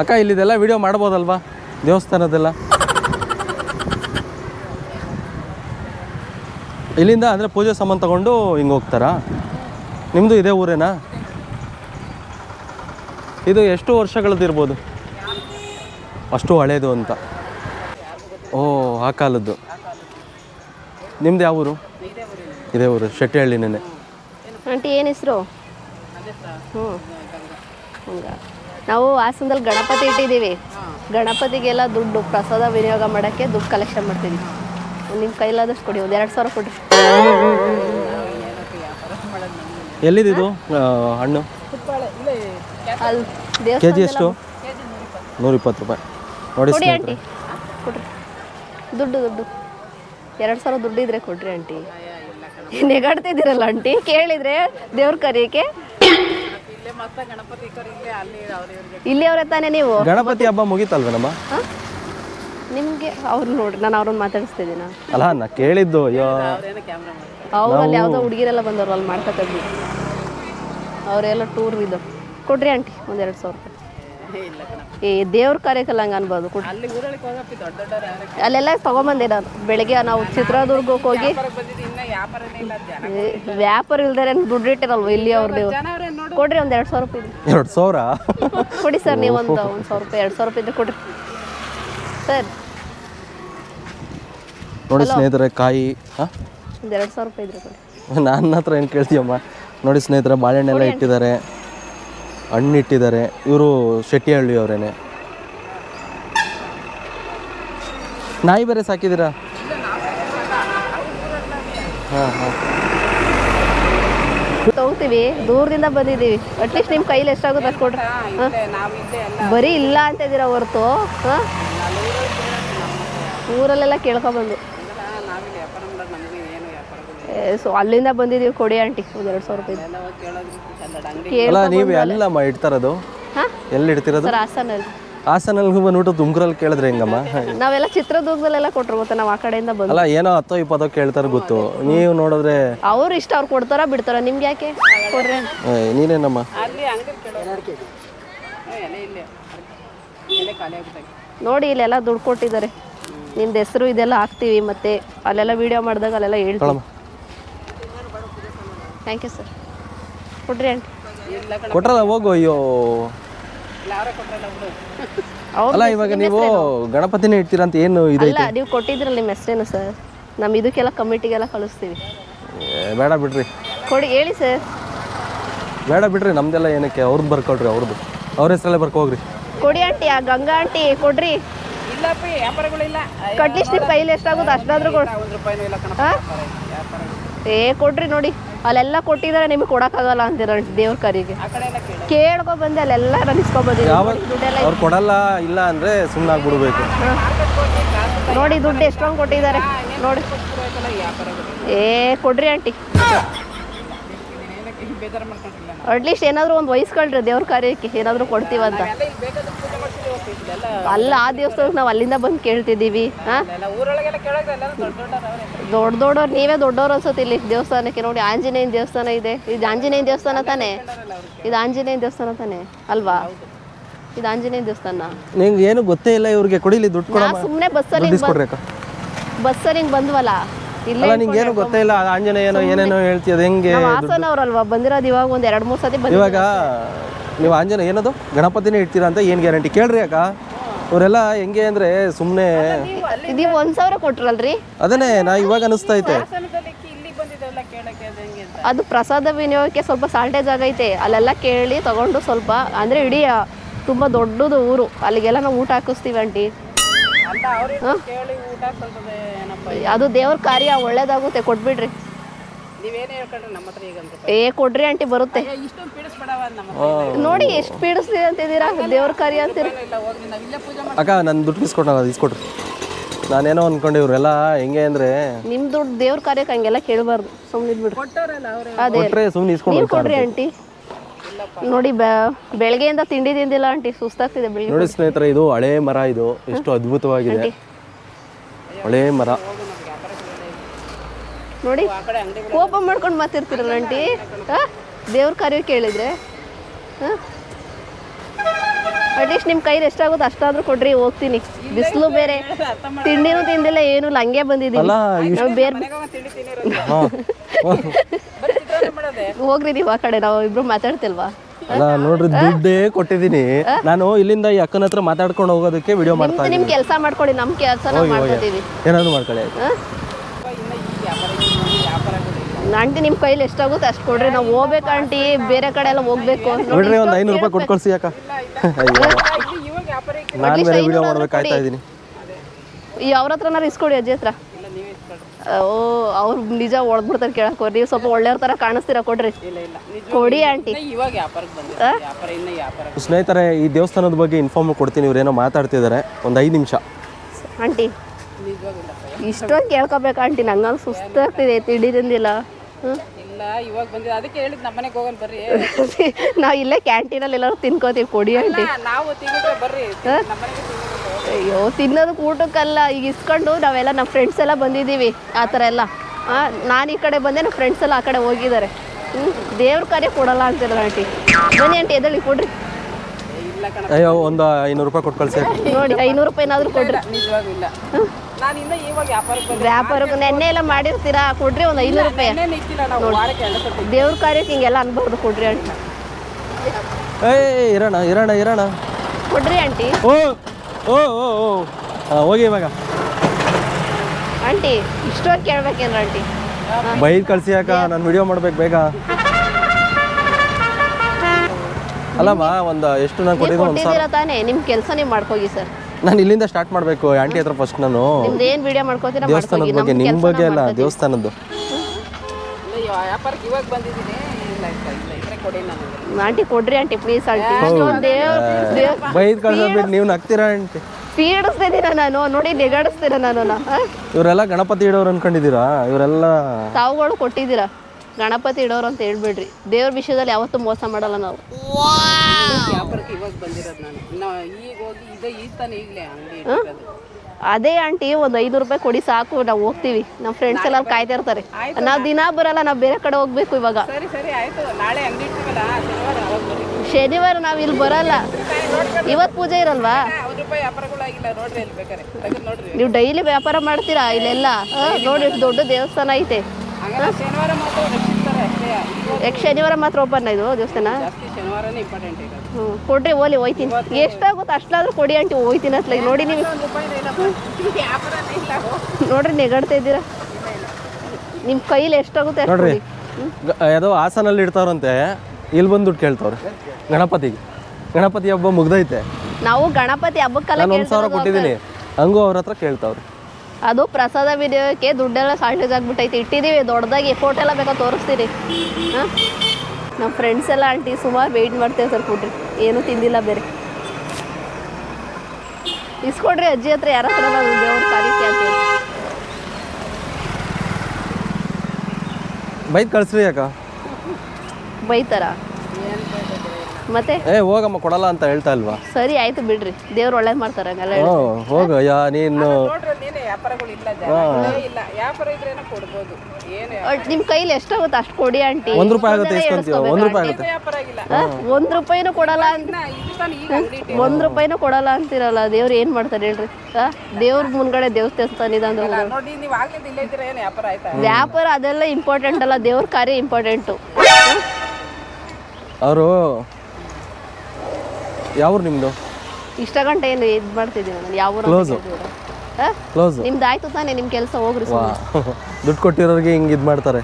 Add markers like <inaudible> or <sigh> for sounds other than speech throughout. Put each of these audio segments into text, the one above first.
ಅಕ್ಕ, ಇಲ್ಲಿದೆಲ್ಲ ವಿಡಿಯೋ ಮಾಡ್ಬೋದಲ್ವಾ? ದೇವಸ್ಥಾನದೆಲ್ಲ? ಇಲ್ಲಿಂದ ಅಂದರೆ ಪೂಜೆ ಸಾಮಾನು ತಗೊಂಡು ಹಿಂಗೆ ಹೋಗ್ತಾರಾ? ನಿಮ್ಮದು ಇದೇ ಊರೇನಾ? ಇದು ಎಷ್ಟು ವರ್ಷಗಳದ್ದು ಇರ್ಬೋದು? ಅಷ್ಟು ಹಳೇದು ಅಂತ. ಓ, ಆ ಕಾಲದ್ದು. ನಿಮ್ದು ಯಾವ ಊರು? ಇದೇ ಊರು ಶೆಟ್ಟಿಹಳ್ಳಿನೇ ಆಂಟಿ, ಏನು ಹೆಸರು? ಹ್ಞೂ ನಾವು ಹಾಸನದಲ್ಲಿ ಗಣಪತಿ ಇಟ್ಟಿದ್ದೀವಿ. ಗಣಪತಿಗೆಲ್ಲ ದುಡ್ಡು ಪ್ರಸಾದ ವಿನಿಯೋಗ ಮಾಡೋಕ್ಕೆ ದುಡ್ಡು ಕಲೆಕ್ಷನ್ ಮಾಡ್ತೀವಿ. ನಿಮ್ಮ ಕೈಲಾದಷ್ಟು ಕೊಡಿ ಒಂದು ಎರಡು ಸಾವಿರ ಕೊಡಿ ಎಲ್ಲಿದ್ದು ಹಣ್ಣು? ಅಲ್ಲಿ ಕೆ ದೇವಸ್ಥಾನ ಜಿ ಎಷ್ಟು? ನೂರಿಪ್ಪತ್ತು ರೂಪಾಯಿ. ನೋಡಿ ಕೊಡಿ ಕೊಡ್ರಿ. ದುಡ್ಡು ದುಡ್ಡು. ಎರಡು ಸಾವಿರ ದುಡ್ಡು ಇದ್ರೆ ಕೊಡ್ರಿ ಆಂಟಿ. ನೆಗಾಡ್ತಿದ್ದೀರಲ್ಲ ಆಂಟಿ? ಕೇಳಿದ್ರೆ ದೇವ್ರ ಕರಿಯಕ್ಕೆ. ಇಲ್ಲಿ ಅವರೇ ತಾನೇ ನೀವು? ಗಣಪತಿ ಹಬ್ಬ ಮುಗೀತಲ್ವೇನಮ್ಮ? ನಿಮಗೆ ಅವ್ರು ನೋಡ್ರಿ ನಾನು ಅವ್ರನ್ನ ಮಾತಾಡಿಸ್ತಿದ್ದೀನ? ಅಲ್ಲ ನಾ ಕೇಳಿದ್ದು ಅಯ್ಯೋ. ಅವ್ರಲ್ಲಿ ಯಾವುದೋ ಹುಡುಗಿರೆಲ್ಲ ಬಂದವ್ರು ಅಲ್ಲಿ ಮಾಡ್ಕೊತಿದ್ವಿ ಅವರೆಲ್ಲ ಟೂರ್ ಇದು. ಕೊಡ್ರಿ ಆಂಟಿ ಒಂದೆರಡು ಸಾವಿರ ರೂಪಾಯಿ. ಏ ದೇವ್ರ ಕಾರ್ಯಕ್ಕಲ್ಲ ಹಂಗ ಅನ್ಬೋದು ಕೊಡ್ರಿ. ಅಲ್ಲೆಲ್ಲ ತಗೊಂಬಂದೆ ನಾನು. ಬೆಳಗ್ಗೆ ನಾವು ಚಿತ್ರದುರ್ಗಕ್ಕೆ ಹೋಗಿ ವ್ಯಾಪಾರ ಇಲ್ದರೆ ದುಡ್ಡು ಇಟ್ಟಿರಲ್ವ ಇಲ್ಲಿ ಅವ್ರದ್ದು ಕೊಡ್ರಿ. ಒಂದು ಎರಡು ಸಾವಿರ ರೂಪಾಯಿ. ಎರಡು ಸಾವಿರ? ಕೊಡಿ ಸರ್ ನೀವು ಒಂದು ಒಂದು ಸಾವಿರ ರೂಪಾಯಿ ಎರಡು ಸಾವಿರ ರೂಪಾಯಿ ಇದ್ರೆ ಕೊಡ್ರಿ. ಸರ್. ನೋಡಿ ಸ್ನೇಹಿತರೆ ಕಾಯಿ ಹಾಂ? ಒಂದು ಎರಡು ಸಾವಿರ ರೂಪಾಯಿ ಇದ್ರೆ ಕೊಡಿ ನನ್ನ ಹತ್ರ ಏನು ಕೇಳ್ತೀಯಮ್ಮ? ನೋಡಿ ಸ್ನೇಹಿತರೆ ಬಾಳೆಹಣ್ಣೆಲ್ಲ ಇಟ್ಟಿದ್ದಾರೆ. ಹಣ್ಣು ಇಟ್ಟಿದ್ದಾರೆ. ಇವರು ಶೆಟ್ಟಿಹಳ್ಳಿ ಅವರೇನೆ. ನಾಯಿ ಬೇರೆ ಸಾಕಿದ್ದೀರಾ? ಹಾಂ ಹಾಂ. ತಗೋತೀವಿ. ದೂರದಿಂದ ಬಂದಿದ್ದೀವಿ. ಅಟ್ಲೀಸ್ಟ್ ನಿಮ್ಮ ಕೈಲಿ ಎಷ್ಟಾಗುತ್ತೆ ಅಷ್ಟು ಕೊಡ್ರಿ ಹಾಂ ಬರೀ ಇಲ್ಲ ಅಂತ ಇದ್ದೀರಾ ಹೊರ್ತು? ಹಾಂ. ಊರಲ್ಲೆಲ್ಲ ಕೇಳ್ಕೊಬಂದು. ಸೊ ಅಲ್ಲಿಂದ ಬಂದಿದ್ದೀವಿ ಕೊಡಿ ಆಂಟಿ ಒಂದು ಎರಡು ಸಾವಿರ ರೂಪಾಯಿ. ನೀವು ಎಲ್ಲಮ್ಮ ಇಡ್ತಾರದು ಹಾಂ. ಎಲ್ಲಿ ಇಡ್ತಿರೋದು? ಸರ್ ಹಾಸನಲ್ಲಿ ಹಾಸನಲ್ಲಿ ಬಂದ್ಬಿಟ್ಟು ತುಮಕೂರಲ್ಲಿ ಕೇಳಿದ್ರೆ ಹೆಂಗಮ್ಮ? ನಾವೆಲ್ಲ ಚಿತ್ರದುರ್ಗದಲ್ಲೆಲ್ಲ ಕೊಟ್ರು ಗೊತ್ತಾ? ನಾವು ಆ ಕಡೆಯಿಂದ ಬಂದು. ಅಲ್ಲ ಏನೋ ಹತ್ತೋ ಇಪ್ಪತ್ತೋ ಕೇಳ್ತಾರೆ ಗೊತ್ತು. ನೀವು ನೋಡಿದ್ರೆ ಅವ್ರು ಇಷ್ಟ ಅವ್ರು ಕೊಡ್ತಾರ ಬಿಡ್ತಾರ? ನಿಮ್ಗೆ ಯಾಕೆ? ಕೊಡ್ರಿ ಏ, ನೀನೇನಮ್ಮ? ನೋಡಿ ಇಲ್ಲೆಲ್ಲ ದುಡ್ಡು ಕೊಟ್ಟಿದ್ದಾರೆ. ನಿಮ್ದು ಹೆಸರು ಇದೆಲ್ಲ ಹಾಕ್ತೀವಿ ಮತ್ತೆ ಅಲ್ಲೆಲ್ಲ ವಿಡಿಯೋ ಮಾಡಿದಾಗ ಅಲ್ಲೆಲ್ಲ ಹೇಳ್ತೀವಿ. ತಗೊಳಮ್ಮ. ಥ್ಯಾಂಕ್ ಯು ಸರ್ ಕೊಡ್ರಿ ಆಂಟಿ. ಕೊಟ್ರಲ್ಲ ಹೋಗು ಅಯ್ಯೋ. ಅಲ್ಲ ಇವಾಗ ನೀವು ಗಣಪತಿನೇ ಇಡ್ತೀರಾ ಅಂತ ಏನು ಇದೆ ಅಲ್ಲ ನೀವು ಕೊಟ್ಟಿದ್ರಲ್ಲ ನಿಮ್ಮ ಹೆಸರೇನು ಸರ್? ನಮ್ಮ ಇದಕ್ಕೆಲ್ಲ ಕಮಿಟಿಗೆಲ್ಲ ಕಳಿಸ್ತೀವಿ. ಬೇಡ ಬಿಡ್ರಿ. ಕೊಡಿ ಹೇಳಿ ಸರ್. ಬೇಡ ಬಿಡ್ರಿ ನಮ್ದೆಲ್ಲ ಏನಕ್ಕೆ? ಅವ್ರದ್ದು ಬರ್ಕೊಳ್ರಿ ಅವ್ರದ್ದು ಅವ್ರ ಹೆಸರಲ್ಲೇ ಬರ್ಕೋಗ್ರಿ ಕೊಡಿ ಆಂಟಿ ಆ ಗಂಗಾ ಆಂಟಿ ಕೊಡ್ರಿ. ಕಟ್ಲಿಸ್ಟ್ ನಿಮ್ಮ ಕೈಲಿ ಎಷ್ಟಾಗುತ್ತೆ ಅಷ್ಟಾದ್ರೂ ಕೊಡಿ? ಏ ಕೊಡ್ರಿ ನೋಡಿ. ಅಲ್ಲೆಲ್ಲ ಕೊಟ್ಟಿದ್ದಾರೆ ನಿಮಗೆ ಕೊಡೋಕ್ಕಾಗಲ್ಲ ಅಂತೀರ ದೇವ್ರ ಕರಿಗೆ. ಕೇಳ್ಕೊ ಬಂದೆ ಅಲ್ಲೆಲ್ಲ ಅವ್ರು ಕೊಡಲ್ಲ ಇಲ್ಲ ಅಂದ್ರೆ ಸುಮ್ಮನೆ ಆಗ್ಬಿಡ್ಬೇಕು ನೋಡಿ ದುಡ್ಡು ಎಷ್ಟೊಂದು ಕೊಟ್ಟಿದ್ದಾರೆ. ನೋಡಿ. ಏ ಕೊಡ್ರಿ ಆಂಟಿ. ಅಟ್ಲೀಸ್ಟ್ ಏನಾದರೂ ಒಂದು ವಹಿಸ್ಕೊಳ್ರಿ ದೇವ್ರ ಕಾರ್ಯಕ್ಕೆ ಏನಾದರೂ ಕೊಡ್ತೀವಂತ ಅಲ್ಲ ಆ ದೇವಸ್ಥಾನಕ್ಕೆ ನಾವು ಅಲ್ಲಿಂದ ಬಂದು ಕೇಳ್ತಿದ್ದೀವಿ ಹಾಂ? ದೊಡ್ಡ ದೊಡ್ಡವ್ರು. ನೀವೇ ದೊಡ್ಡವ್ರು ಅನ್ಸುತ್ತೆ ಇಲ್ಲಿ ದೇವಸ್ಥಾನಕ್ಕೆ. ನೋಡಿ ಆಂಜನೇಯನ ದೇವಸ್ಥಾನ ಇದೆ. ಇದು ಆಂಜನೇಯನ ದೇವಸ್ಥಾನ ತಾನೇ? ಇದು ಆಂಜನೇಯನ ದೇವಸ್ಥಾನ ತಾನೇ? ಅಲ್ವಾ? ಇದು ಆಂಜನೇಯ ದೇವಸ್ಥಾನ. ನಿಂಗೆ ಏನು ಗೊತ್ತೇ ಇಲ್ಲ ಇವ್ರಿಗೆ ಕೊಡಿಲಿ ದುಡ್ಡು ಕೊಡ ಸುಮ್ಮನೆ ಬಸ್ಸಲ್ಲಿ ಬಸ್ಸಲ್ಲಿ ಹಿಂಗೆ ಬಂದ್ವಲ್ಲ? ಇಲ್ಲೇ ನಿಂಗೆ ಏನು ಗೊತ್ತೇ ಇಲ್ಲ ಆಂಜನೇಯನೋ ಏನೇನೋ ಹೇಳ್ತೀಯ ಅದು ಹೆಂಗೆ ನಾವು ಹಾಸನವ್ರಲ್ವಾ? ಬಂದಿರೋದು ಇವಾಗ ಒಂದು ಎರಡು ಮೂರು ಸತಿ ಇವಾಗ ನೀವು ಆಂಜನೇಯ ಏನದು? ಗಣಪತಿನೇ ಇಡ್ತೀರಾ ಅಂತ ಏನು ಗ್ಯಾರಂಟಿ ಕೇಳ್ರಿ ಅಕ್ಕ. ಅವರೆಲ್ಲ ಹೆಂಗೆ ಅಂದ್ರೆ ಸುಮ್ಮನೆ ನೀವು ಒಂದು ಸಾವಿರ ಕೊಟ್ರಲ್ರಿ? ಅದನ್ನೇ ನಾ ಇವಾಗ ಅನಿಸ್ತಾ ಐತೆ ಅದು ಪ್ರಸಾದ ವಿನಿಯೋಗಕ್ಕೆ ಸ್ವಲ್ಪ ಸಾಲ್ಟೇಜ್ ಆಗೈತೆ. ಅಲ್ಲೆಲ್ಲ ಕೇಳಿ ತಗೊಂಡು ಸ್ವಲ್ಪ ಅಂದರೆ ಇಡೀ ತುಂಬಾ ದೊಡ್ಡದು ಊರು. ಅಲ್ಲಿಗೆಲ್ಲ ನಾವು ಊಟ ಹಾಕಿಸ್ತೀವಿ ಆಂಟಿ? ಅದು ದೇವ್ರ ಕಾರ್ಯ ಒಳ್ಳೇದಾಗುತ್ತೆ ಕೊಟ್ಬಿಡ್ರಿ. ಏ ಕೊಡ್ರಿ ಆಂಟಿ ಬರುತ್ತೆ. ನೋಡಿ ಎಷ್ಟು ಪೀಡಿಸ್ತೀವಿ ಅಂತಿದ್ದೀರಾ? ದೇವ್ರ ಕಾರ್ಯ ಅಂತೀರಿ. ಅಕ್ಕ ನನ್ನ ದುಡ್ಡು ಇಸ್ಕೊಟ್ಟಲ್ಲ ಇಸ್ಕೊಡ್ರಿ ಇಸ್ಕೊಟ್ರಿ. ನಾನೇನೋ ಅನ್ಕೊಂಡೆ ಇವರೆಲ್ಲ ಹೆಂಗೆ ಅಂದ್ರೆ ನಿಮ್ ದುಡ್ಡು ದೇವ್ರ ಕಾರ್ಯಕ್ಕೆ ಹಂಗೆಲ್ಲ ಕೇಳಬಾರ್ದು. ಸುಮ್ಮನೆ ಬಿಡ್ರಿ ಅದೇ. ಕೊಟ್ರೆ ಸುಮ್ಮನೆ ಇಸ್ಕೊಂಡು ನೀವು ಕೊಡ್ರಿ ಆಂಟಿ. ನೋಡಿ ಬೆ- ಬೆಳಗ್ಗೆಯಿಂದ ತಿಂಡಿ ತಿಂದಿಲ್ಲ ಆಂಟಿ ಸುಸ್ತಾಗ್ತಿದೆ ಬೆಳಿಗ್ಗೆ ನೋಡಿ ಸ್ನೇಹಿತರೆ ಇದು ಹಳೆ ಮರ ಇದು. ಎಷ್ಟು ಅದ್ಭುತವಾಗಿದೆ. ಹಳೆ ಮರ. ನೋಡಿ ಕೋಪ ಮಾಡ್ಕೊಂಡು ಮಾತಿರ್ತೀರಲ್ಲ ಆಂಟಿ? ದೇವ್ರ ಕಾರ್ಯ ಕೇಳಿದ್ರೆ? ಹಾ? ಅಟ್ಲೀಸ್ಟ್ ನಿಮ್ಮ ಕೈಲಿ ಎಷ್ಟಾಗುತ್ತೆ ಅಷ್ಟಾದ್ರೂ ಕೊಡ್ರಿ ಹೋಗ್ತೀನಿ. ಬಿಸಿಲು ಬೇರೆ. ತಿಂಡಿನೂ ತಿಂದಿಲ್ಲ ಏನು ಇಲ್ಲ ಹಂಗೆ ಬಂದಿದ್ದೀನಿ. ನಾವು ಬೇರೆ ಹಾಂ. ಹೋಗ್ರಿ ನೀವು ಆ ಕಡೆ ನಾವು ಇಬ್ರು ಮಾತಾಡ್ತಿಲ್ವಾ? ಅಲ್ಲ ನೋಡ್ರಿ ದುಡ್ಡೇ ಕೊಟ್ಟಿದ್ದೀನಿ. ನಾನು ಇಲ್ಲಿಂದ ಈ ಅಕ್ಕನ ಹತ್ರ ಮಾತಾಡ್ಕೊಂಡು ಹೋಗೋದಕ್ಕೆ ವಿಡಿಯೋ ಮಾಡ್ತಾ ನಿಮ್ ಕೆಲಸ ಮಾಡ್ಕೊಡಿ ನಮ್ಮ ಕೆಲಸ ನಾವು ಮಾಡ್ಕೋತೀವಿ. ಏನಾದ್ರು ಮಾಡ್ಕೊಳ್ಳಿ ಆಯ್ತು. ಆಂಟಿ ನಿಮ್ಮ ಕೈಲಿ ಎಷ್ಟಾಗುತ್ತೆ ಅಷ್ಟು ಕೊಡ್ರಿ. ನಾವು ಹೋಗ್ಬೇಕು ಆಂಟಿ ಬೇರೆ ಕಡೆ ಎಲ್ಲ ಹೋಗ್ಬೇಕು ನೋಡಿ. ನೋಡ್ರಿ ಒಂದು ಐನೂರು ರೂಪಾಯಿ ಕೊಟ್ಟು ಕಳ್ಸಿ ಅಯ್ಯೋ. ನಾನು ಬೇರೆ ವಿಡಿಯೋ ಮಾಡ್ಬೇಕಾಯ್ತಾ ಇದ್ದೀನಿ ಈ ಅವ್ರ ಹತ್ರನಾರು ಇಸ್ಕೊಡಿ ಅಜ್ಜಿ ಹತ್ರ. ಓ ಅವ್ರು ನಿಜ ಒಳಗ್ಬಿಡ್ತಾರೆ ಕೇಳಕ್ ನೀವು ಸ್ವಲ್ಪ ಒಳ್ಳೆಯವ್ರ ಥರ ಕಾಣಿಸ್ತೀರಾ ಕೊಡ್ರಿ. ಕೊಡಿ ಆಂಟಿ. ಸ್ನೇಹಿತರೆ ಈ ದೇವಸ್ಥಾನದ ಬಗ್ಗೆ ಇನ್ಫಾರ್ಮ್ ಕೊಡ್ತೀನಿ. ಇವ್ರೇನೋ ಮಾತಾಡ್ತಿದ್ದಾರೆ ಒಂದು ಐದು ನಿಮಿಷ. ಆಂಟಿ ಇಷ್ಟೊಂದು ಕೇಳ್ಕೊಬೇಕು ಆಂಟಿ. ನಂಗೆ ಸುಸ್ತಾಗ್ತಿದೆ ತಿಳಿದಿಲ್ಲ ಇಲ್ಲ ಇವಾಗ ಬಂದಿದೆ. ಅದಕ್ಕೆ ಹೇಳಿದ್ ನಮ್ಮ <laughs> ಮನೆಗೆ ಹೋಗೋಣ ಬರ್ರಿ. ನಾವು ಇಲ್ಲೇ ಕ್ಯಾಂಟೀನಲ್ಲಿ ಎಲ್ಲರೂ ತಿನ್ಕೋತೀವಿ ಕೊಡಿ ಆಂಟಿ ನಾವು ಬರ್ರಿ. ನಮ್ಮ ಮನೆಗೆ ತಿಂಗಳಿಗೆ ಅಯ್ಯೋ ತಿನ್ನೋದಕ್ಕೆ ಊಟಕ್ಕಲ್ಲ ಈಗ ಇಸ್ಕೊಂಡು ನಾವೆಲ್ಲ ನಮ್ಮ ಫ್ರೆಂಡ್ಸ್ ಎಲ್ಲ ಬಂದಿದ್ದೀವಿ ಆ ಥರ ಎಲ್ಲ. ನಾನು ಈ ಕಡೆ ಬಂದೆ ನಮ್ಮ ಫ್ರೆಂಡ್ಸ್ ಎಲ್ಲ ಆ ಕಡೆ ಹೋಗಿದ್ದಾರೆ. ಹ್ಞೂ ದೇವ್ರ ಕಾರ್ಯ ಕೊಡಲ್ಲ ಅಂತಿಲ್ಲ ಆಂಟಿ. ಬನ್ನಿ ಆಂಟಿ ಎದಳಿ ಕೊಡ್ರಿ. ಇಲ್ಲ ಕಣ ಅಯ್ಯೋ ಒಂದು ಐನೂರು ರೂಪಾಯಿ ಕೊಟ್ಟು ಕಳಿಸಿ. ನೋಡಿ ಐನೂರು ರೂಪಾಯಿನಾದ್ರೂ ಕೊಡ್ರಿ. ನಿಜವಾಗೂ ಇವಾಗ ವ್ಯಾಪಾರಕ್ಕೆ ವ್ಯಾಪಾರಕ್ಕೆ ನೆನ್ನೆ ಎಲ್ಲ ಮಾಡಿರ್ತೀರಾ? ಕೊಡ್ರಿ ಒಂದು ಐನೂರು ರೂಪಾಯಿ. ನೆನ್ನೆ ನಿಂತಿಲ್ಲ ನಾವು ವಾರಕ್ಕೆ ಎರಡು ಸತಿ ದೇವ್ರ ಕಾರ್ಯಕ್ಕೆ ಹಿಂಗೆಲ್ಲ ಅನ್ಬಾರ್ದು ಕೊಡ್ರಿ ಆಂಟಿ ಏಯ್ ಇರೋಣ ಇರೋಣ ಇರೋಣ. ಕೊಡ್ರಿ ಆಂಟಿ. ಓ ಓ ಓ ಓ. ಹೋಗಿ ಇವಾಗ. ಆಂಟಿ ಇಷ್ಟೊಂದು ಕೇಳ್ಬೇಕೇನ್ರ ಆಂಟಿ? ಬೈಕ್ ಕಳ್ಸಿ ಅಕ್ಕ ನಾನು ವಿಡಿಯೋ ಮಾಡ್ಬೇಕು ಬೇಗ. ಅಲ್ಲಮ್ಮ ಒಂದು ಎಷ್ಟು ನಾನು ಕೊಟ್ಟಿದ್ದೀರಾ ತಾನೇ? ನಿಮ್ಮ ಕೆಲಸ ನೀವು ಮಾಡ್ಕೋಗಿ ಸರ್. ನಾನು ಇಲ್ಲಿಂದ ಸ್ಟಾರ್ಟ್ ಮಾಡಬೇಕು ಆಂಟಿ ಹತ್ರ ಫಸ್ಟ್ ನಾನು. ನಿಮ್ದು ಏನು ವಿಡಿಯೋ ಮಾಡ್ಕೋತೀರಾ? ದೇವಸ್ಥಾನದ ಬಗ್ಗೆ ನಮ್ಮ ಬಗ್ಗೆ ಅಲ್ಲ ದೇವಸ್ಥಾನದ್ದು. ವ್ಯಾಪಾರಕ್ಕೆ ಇವಾಗ ಬಂದಿದ್ದೀನಿ ಇಲ್ಲ ಇಲ್ಲ ಇಲ್ಲ ಇದ್ರೆ ಕೊಡಿ ನನಗೆ ಆಂಟಿ ಕೊಡ್ರಿ ಆಂಟಿ ಪ್ಲೀಸ್ ಆಂಟಿ ಬೈದ್ ಕಳ್ಸೋದ್ಬಿಟ್ಟು ನೀವು ನಗ್ತೀರಾ ಆಂಟಿ ಪೀಡಿಸ್ತಿದ್ದೀರ ನಾನು ನೋಡಿ ನೆಗಾಡಿಸ್ತೀರ ನಾನು ಇವರೆಲ್ಲ ಗಣಪತಿ ಇಡೋರು ಅನ್ಕೊಂಡಿದ್ದೀರಾ? ಇವರೆಲ್ಲ ತಾವುಗಳು ಕೊಟ್ಟಿದ್ದೀರಾ? ಗಣಪತಿ ಇಡೋರು ಅಂತ ಹೇಳ್ಬಿಡ್ರಿ. ದೇವ್ರ ವಿಷಯದಲ್ಲಿ ಯಾವತ್ತೂ ಮೋಸ ಮಾಡಲ್ಲ ನಾವು. ವ್ಯಾಪಾರಕ್ಕೆ ಇವಾಗ ಬಂದಿರೋದು ನಾನು? ಇನ್ನು ಈಗ ಹೋಗಿ ಇದೆ ಈಗ ತಾನೇ ಈಗಲೇ ಅಂಗಡಿ ಇಟ್ಟಿರೋದು ಅದೇ ಆಂಟಿ ಒಂದು ಐನೂರು ರೂಪಾಯಿ ಕೊಡಿ ಸಾಕು ನಾವು ಹೋಗ್ತೀವಿ. ನಮ್ಮ ಫ್ರೆಂಡ್ಸ್ ಎಲ್ಲ ಕಾಯ್ತಾ ಇರ್ತಾರೆ. ನಾವು ದಿನ ಬರಲ್ಲ ನಾವು ಬೇರೆ ಕಡೆ ಹೋಗ್ಬೇಕು ಇವಾಗ. ಸರಿ ಸರಿ ಆಯ್ತು. ನಾಳೆ ಅಂಗಡಿ ಇಡ್ತೀವಲ್ಲ ಶನಿವಾರ ಅವಾಗ ಶನಿವಾರ ನಾವು ಇಲ್ಲಿ ಬರಲ್ಲ. ಇವತ್ತು ಪೂಜೆ ಇರಲ್ವಾ? ನೀವ್ ರೂಪಾಯಿ ವ್ಯಾಪಾರಗಳಾಗಿಲ್ಲ ನೋಡ್ರಿ ಇಲ್ಲಿ ಬೇಕಾರೆ. ತೆಗೆದು ನೋಡ್ರಿ. ನೀವು ಡೈಲಿ ವ್ಯಾಪಾರ ಮಾಡ್ತೀರಾ ಇಲ್ಲೆಲ್ಲ? ಆ, ನೋಡಿ ಎಷ್ಟು ದೊಡ್ಡ ದೇವಸ್ಥಾನ ಐತೆ. ಶನಿವಾರ ಮಾತ್ರ ಯಾಕೆ ಶನಿವಾರ ಮಾತ್ರ ಓಪನ್ ಇದು ದೇವಸ್ಥಾನ? ಜಾಸ್ತಿ ಶನಿವಾರನೇ ಇಂಪಾರ್ಟೆಂಟ್ ಈಗ. ಹ್ಞೂ ಕೊಡ್ರಿ ಓಲಿ ಹೋಯ್ತೀನಿ. ಎಷ್ಟಾಗುತ್ತೆ ಅಷ್ಟಾದ್ರೂ ಕೊಡಿ ಆಂಟಿ ಹೋಯ್ತೀನಿ ಅತ್ಲ ನೋಡಿ ನೀವು. ನೋಡ್ರಿ ನೆಗಡ್ತಾ ಇದ್ದೀರಾ? ನಿಮ್ಮ ಕೈಲಿ ಎಷ್ಟಾಗುತ್ತೆ ನೋಡ್ರಿ. ಯಾವುದೋ ಹಾಸನಲ್ಲಿ ಇಡ್ತಾರಂತೆ ಇಲ್ಲಿ ಬಂದು ದುಡ್ಡು ಕೇಳ್ತಾವ್ರೆ. ಗಣಪತಿಗೆ. ಗಣಪತಿ ಹಬ್ಬ ಮುಗ್ದೈತೆ. ನಾವು ಗಣಪತಿ ಹಬ್ಬಕ್ಕೆಲ್ಲ ಒಂದು ಸಾವಿರ ಕೊಟ್ಟಿದ್ದೀನಿ. ಹಂಗೂ ಅವ್ರ ಹತ್ರ ಕೇಳ್ತಾವ್ರೆ. ಅದು ಪ್ರಸಾದ ವಿಡಿಯೋಕ್ಕೆ ದುಡ್ಡೆಲ್ಲ ಶಾರ್ಟೇಜ್ ಆಗ್ಬಿಟ್ಟೈತೆ. ಇಟ್ಟಿದ್ದೀವಿ ದೊಡ್ಡದಾಗಿ ಫೋಟೋ ಎಲ್ಲ ಬೇಕಾ ತೋರಿಸ್ತೀರಿ? ಹಾಂ? ನಮ್ಮ ಫ್ರೆಂಡ್ಸ್ ಎಲ್ಲ ಆಂಟಿ ಸುಮಾರು ವೆಯ್ಟ್ ಮಾಡ್ತೇವೆ ಸರ್ ಕೊಡ್ರಿ ಏನೂ ತಿಂದಿಲ್ಲ ಬೇರೆ. ಇಸ್ಕೊಡ್ರಿ ಅಜ್ಜಿ ಹತ್ರ ಯಾರ ಹತ್ರ ಬಂದಿದೆ ಅವ್ರ ಕಾರ್ಯಕ್ಕೆ ಅಂತ ಹೇಳಿ. ಬೈಕ್ ಕಳಿಸ್ರಿ ಅಕ್ಕ. ಬೈತಾರ? ಮತ್ತೆ? ಏ ಹೋಗಮ್ಮ ಕೊಡಲ್ಲ ಅಂತ ಹೇಳ್ತಾ ಇಲ್ವಾ? ಸರಿ ಆಯ್ತು ಬಿಡ್ರಿ. ದೇವ್ರು ಒಳ್ಳೇದು ಮಾಡ್ತಾರೆ ಹಂಗೆಲ್ಲ ಹೋಗ ಯಾ ನೀನೇ ವ್ಯಾಪಾರಗಳು ಇಲ್ಲ ಜನ ಇಲ್ಲ ವ್ಯಾಪಾರ ಇದ್ರೇನ ಕೊಡ್ಬೋದು. ಏನು ನಿಮ್ಮ ಕೈಲಿ ಎಷ್ಟಾಗುತ್ತೆ ಅಷ್ಟು ಕೊಡಿ ಆಂಟಿ. ಒಂದ್ ರೂಪಾಯಿ ಆಗುತ್ತೆ ಇಸ್ಕೊಂತೀವಿ ಒಂದು ರೂಪಾಯಿ ಆಗುತ್ತೆ ವ್ಯಾಪಾರ ಆಗಿಲ್ಲ. ಒಂದು ರೂಪಾಯಿನೂ ಕೊಡಲ್ಲ ಅಂತ. ಇನ್ನ ಇದು ತಾನೇ ಈಗ ಅಂಗಡಿ ಇಟ್ಟಿ ಒಂದ್ ರೂಪಾಯಿನೂ ಕೊಡಲ್ಲ ಅಂತಿರಲ್ಲ ದೇವ್ರು ಏನ್ ಮಾಡ್ತಾರೆ ಹೇಳ್ರಿ? ಆ? ದೇವ್ರ ಮುಂದ್ಗಡೆ ದೇವಸ್ಥಾನ ಇದೆ ಅಂದ್ರೆ. ನೋಡಿ ನೀವು ಆಗ್ಲಿಂದ ಇಲ್ಲೇ ಇದ್ದೀರಾ ಏನು ವ್ಯಾಪಾರ ಆಯ್ತಾ? ವ್ಯಾಪಾರ ಅದೆಲ್ಲ ಇಂಪಾರ್ಟೆಂಟ್ ಅಲ್ಲ ದೇವ್ರ ಕಾರ್ಯ ಇಂಪಾರ್ಟೆಂಟು ಅವರು ಯಾವ್ರು ನಿಮ್ಮದು ಇಷ್ಟ ಗಂಟೆ ಏನು ಇದು ಮಾಡ್ತಿದ್ದೀನಿ ನಾನು ಯಾವ ಊರು ಕ್ಲೋಸ್ ನಿಮ್ದು ಆಯ್ತು ತಾನೇ ನಿಮ್ಮ ಕೆಲಸ ಹೋಗ್ರಿ <laughs> ದುಡ್ಡು ಕೊಟ್ಟಿರೋರಿಗೆ ಹಿಂಗೆ ಇದು ಮಾಡ್ತಾರೆ.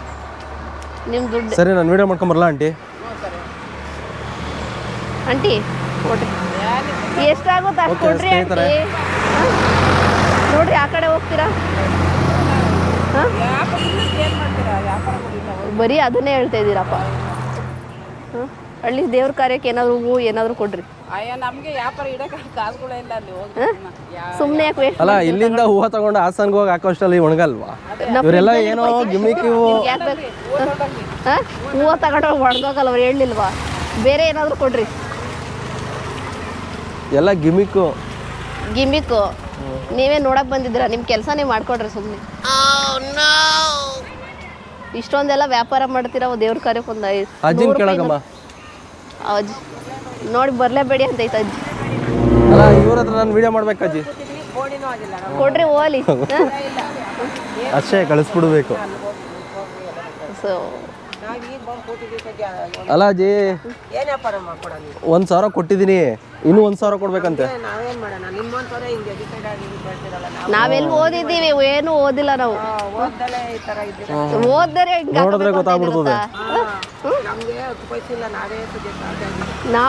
ನಿಮ್ ದುಡ್ಡು ಸರಿ ನಾನು ವಿಡಿಯೋ ಮಾಡ್ಕೊಂಬರಲ್ಲ ಆಂಟಿ? ಆಂಟಿ ಕೊಡ್ರಿ. ಎಷ್ಟಾಗುತ್ತೆ ಅಷ್ಟು ಕೊಡ್ರಿ ಆಂಟಿ? ನೋಡ್ರಿ ಆ ಕಡೆ ಹೋಗ್ತೀರಾ? ಬರೀ ಅದನ್ನೇ ಹೇಳ್ತಾ ಇದ್ದೀರಪ್ಪ. ಹಾಂ ಹಳ್ಳಿ ದೇವ್ರ ಕಾರ್ಯಕ್ಕೆ ಏನಾದ್ರು ಹೂವು ಏನಾದ್ರು ಕೊಡ್ರಿ. ಅಯ್ಯ ನಮ್ಗೆ ವ್ಯಾಪಾರ ಇಡಕ್ಕೆ ಕಾಸುಗಳೇ ಇಲ್ಲ ಅಲ್ಲಿ ಹೋಗಿ. ಯಾ- ಸುಮ್ಮನೆ ಯಾಕೆ ವೇಸ್ಟ್ ಅಲ್ಲ ಇಲ್ಲಿಂದ ಹೂವು ತಗೊಂಡು ಹಾಸನ್ಗೆ ಹೋಗಿ ಹಾಕೋಷ್ಟಲ್ಲಿ ಒಣಗಲ್ವಾ? ಇವರೆಲ್ಲ ಏನೋ ಗಿಮಿಕ್ ಹೂವು ತಗೊಂಡೋಗಿ ಒಣಗೋಗಲ್ಲ ಅವ್ರು ಹೇಳಿಲ್ವಾ? ಬೇರೆ ಏನಾದರೂ ಕೊಡ್ರಿ. ಎಲ್ಲ ಗಿಮಿಕ್ಕು ಗಿಮಿಕ್ಕು ನೀವೇ ನೋಡಕ್ ಬಂದಿದ್ದೀರಾ? ನಿಮ್ಮ ಕೆಲಸ ನೀವು ಮಾಡ್ಕೊಡ್ರಿ ಸುಮ್ಮನೆ ಇಷ್ಟೊಂದೆಲ್ಲ ವ್ಯಾಪಾರ ಮಾಡ್ತೀರಾ ದೇವ್ರ ಕಾರ್ಯಕ್ಕೆ ಒಂದು ಐದು ಅಜ್ಜಿನ ಕೇಳಕಮ್ಮ. ಅಜ್ಜಿ. ನೋಡಿ ಬರಲೇಬೇಡಿ ಅಂತ ಐತೆ ಅಜ್ಜಿ. ಅಲ್ಲ ಇವ್ರ ಹತ್ರ ನಾನು ವಿಡಿಯೋ ಮಾಡ್ಬೇಕಜ್ಜಿ ಕೊಡ್ರಿ ಓಲಿ. ಅಷ್ಟೇ ಕಳಿಸ್ಬಿಡ್ಬೇಕು. ಸೊ ಅಲ್ಲ ಅಜ್ಜಿ ಒಂದ್ ಸಾವಿರ ಕೊಟ್ಟಿದೀನಿ. ಇನ್ನು ಒಂದ್ ಸಾವಿರ ಕೊಡ್ಬೇಕಂತೆ. ನಾವೆಲ್ಲಿ ಓದಿದ್ದೀವಿ ಏನು ಓದಿಲ್ಲ ನಾವು. ಓದ್ರೆ ಈ ತರ ಇದ್ದೀರ? ಓದರೆ ಹಿಂಗ್ ನೋಡಿದ್ರೆ ಗೊತ್ತಾಗ್ಬಿಡ್ತದೆ. ನಾವು